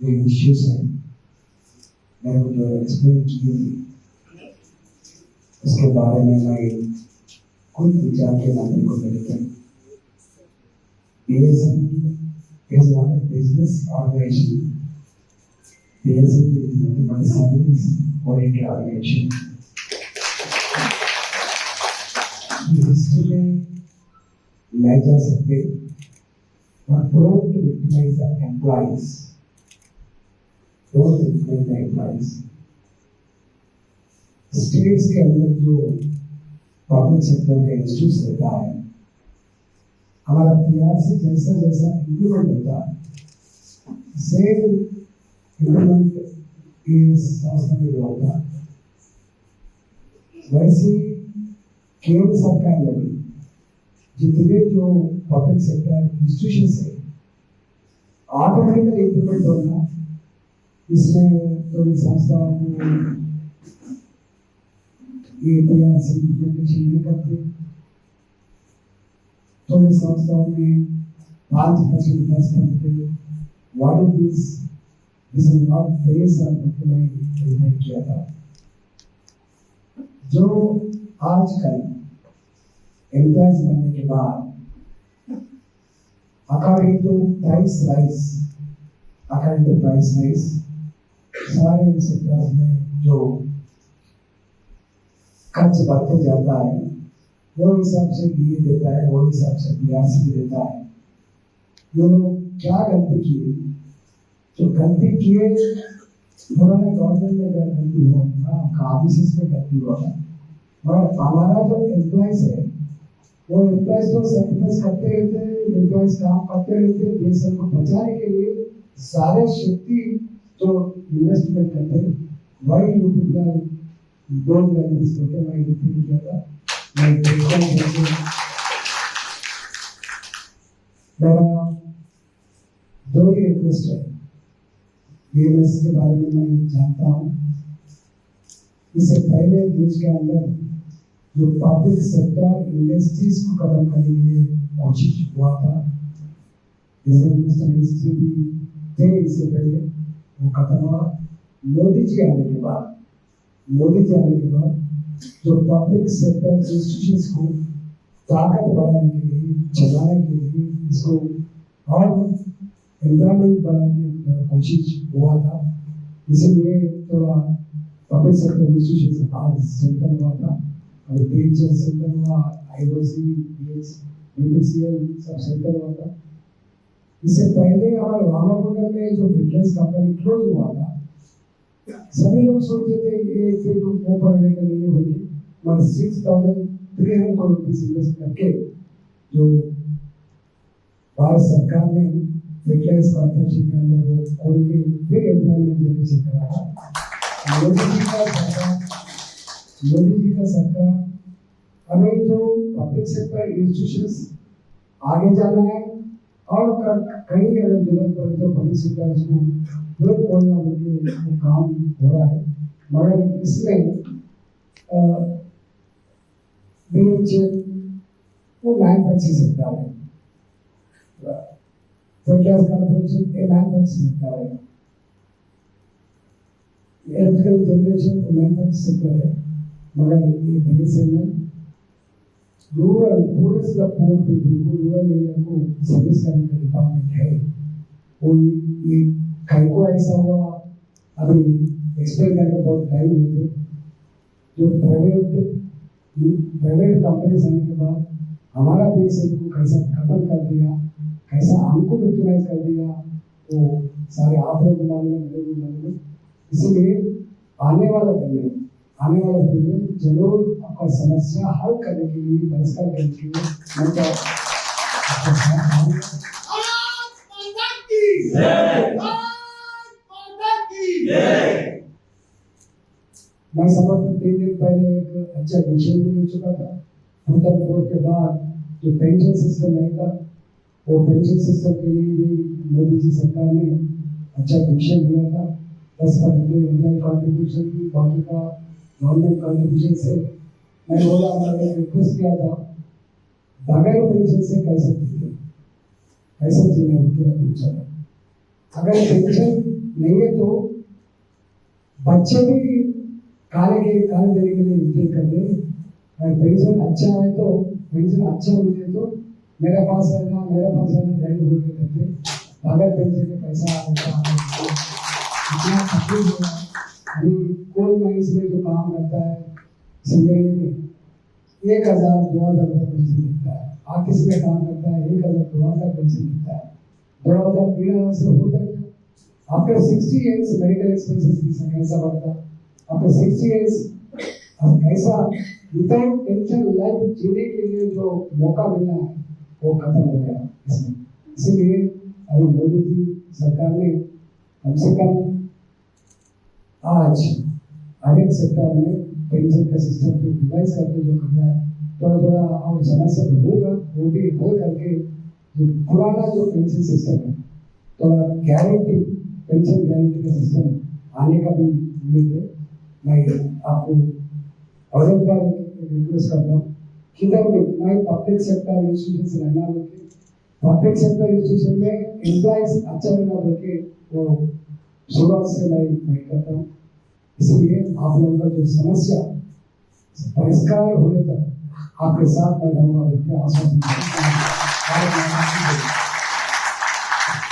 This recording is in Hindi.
जो इश्यूज़ है मेरे को जो एक्सप्लेन किए उसके बारे में मैं कुछ विचार के नाते को मिलते BSN is not a business organization. BSN is nothing but a service oriented organization. History में ले जा सकते और don't victimise the employees don't victimise the employees states के अंदर जो पब्लिक सेक्टर का इंस्टीट्यूट रहता है हमारा पीआरसी जैसा जैसा इंप्लीमेंट होता है सेम इंप्लीमेंट इस संस्था में होता वैसे केंद्र सरकार में भी जितने जो पब्लिक सेक्टर इंस्टीट्यूशन है ऑटोमेटिकली इंप्लीमेंट होना इसमें थोड़ी संस्थाओं को नहीं करते थोड़ी संस्थाओं में पाँच परसेंट दस percent what is this this is not face मैं इन्वाइट किया था। जो आजकल एम्प्लॉयज़ बनने के बाद according to price rise according to price rise सारे सेक्टर्स में जो खर्च बढ़ते जाता है, वो हिसाब से बीए देता है, वो हिसाब से बीआरसी देता है। ये लोग क्या गलती किए? जो गलती किए, उन्होंने गवर्नमेंट में अगर गलती हुआ ना ऑफ़िस में गलती था मगर हमारा जो एम्प्लॉयज़ है, वो एम्प्लॉयज़ को सेक्रीफाइस करते रहते एम्प्लॉयज़ काम करते रहते देश को बचाने के लिए सारे शक्ति जो इन्वेस्टमेंट करते हैं। वही UP don't like this okay मैं रिपीट किया था मैं क्वेश्चन करके मेरा दो ही रिक्वेस्ट है बीएमएस के बारे में मैं जानता हूँ। इससे पहले देश के अंदर जो पब्लिक सेक्टर इंडस्ट्रीज़ को खत्म करने के लिए कोशिश हुआ था। जैसे मिनिस्ट्री भी थे इससे पहले। वो खत्म हुआ। मोदी जी आने के बाद, मोदी जी आने के बाद जो पब्लिक सेक्टर इंस्टीट्यूशंस को ताकत बढ़ाने के लिए, चलाने के लिए इसको और एम्प्लॉयमेंट बढ़ाने की कोशिश हुआ था, इसीलिए थोड़ा पब्लिक सेक्टर इंस्टीट्यूशन आज सेंटर हुआ था। और पीएचएल सेंटर हुआ आईओसी पीएच बीपीसीएल सब सेंटर हुआ था। इससे पहले हमारे रामाकुंडल में जो फिटनेस कंपनी क्लोज हुआ था, सभी लोग सोचते थे, ये फिर वो पढ़ने के लिए होगी मगर six thousand three hundred crore rupees invest करके जो भारत सरकार ने फिटनेस कॉर्पोरेशन के अंदर वो खोल के फिर एम्प्लॉयमेंट जनरेशन कराया मोदी जी का सरकार, मोदी जी का सरकार हमें जो पब्लिक सेक्टर इंस्टीट्यूशंस आगे जाना है और कहीं अगर ज़रूरत पड़े तो सेक्टर को फिर खोलना उनके काम हो रहा है। मगर इसमें बीएचएल वो मैन्युफैक्चरिंग सेक्टर है। फर्टिलाइज़र कॉर्पोरेशन ए मैन्युफैक्चरिंग सेक्टर है। इलेक्ट्रिकल जनरेशन को मैन्युफैक्चरिंग सेक्टर है। मगर ये बीएसएनएल रूरल पूरे से पोर्ट पीपल को रूरल एरिया को सर्विस करने का डिपार्टमेंट है। वो ये कहीं को ऐसा हुआ, अभी एक्सप्लेन करने बहुत टाइम लेते जो प्राइवेट प्राइवेट कंपनीज़ आने के बाद हमारा देश को कैसा खत्म कर दिया, कैसा हमको विक्टिमाइज कर दिया, वो सारे आप लोग मालूम भी मालूम इसलिए आने वाला दिन आने वाले दिन ज़रूर आपका समस्या हल करने के लिए के मैं तीन दिन पहले एक अच्छा विषय भी चुका था। बोर्ड के बाद जो पेंशन सिस्टम वो पेंशन सिस्टम के लिए भी मोदी जी सरकार ने अच्छा विषय दिया था। दस की, बाकी का से मैंने बोला मैंने रिक्वेस्ट किया था, बगैर पेंशन से कैसे जीते कैसे जीने उनके पूछा अगर पेंशन नहीं है तो बच्चे भी खाने के खाने देने के लिए इंतज़ार कर रहे अगर पेंशन अच्छा है तो पेंशन अच्छा मिले तो मेरे पास है ना मेरे पास है ना डैडी बोल के कहते बगैर पेंशन के पैसा इतना तकलीफ़ हो रहा है। अभी कोल माइंस में जो काम करता है सिंगरेली में एक हज़ार दो हज़ार रुपये पेंशन मिलता है। ऑफ़िस में काम करता है, एक हज़ार दो हज़ार पेंशन मिलता है। दो हज़ार तीन हज़ार से होता क्या after sixty years medical expenses की कैसा बढ़ता आफ्टर सिक्सटी इयर्स अब कैसा विदाउट टेंशन लाइफ जीने के लिए जो मौका मिलना है, वो खत्म हो गया इसमें। इसीलिए अभी मोदी जी सरकार ने कम से कम आज हर एक सेक्टर में पेंशन का सिस्टम को रिवाइज करके जो कर रहा है थोड़ा थोड़ा और समस्या तो होगा वो भी हल करके जो पुराना जो पेंशन सिस्टम है थोड़ा गारंटी पेंशन गारंटी का सिस्टम आने का भी उम्मीद है मैं आपको और एक बार रिक्वेस्ट करता हूँ किधर मैं पब्लिक सेक्टर इंस्टीट्यूशन से रहना बोल के पब्लिक सेक्टर इंस्टीट्यूशन में एम्प्लॉयज़ अच्छा रहना बोल के वो शुरुआत से मैं मैं करता हूँ इसलिए आप लोगों का जो समस्या परिष्कार होने तक आपके साथ मैं रहूँगा आश्वासन।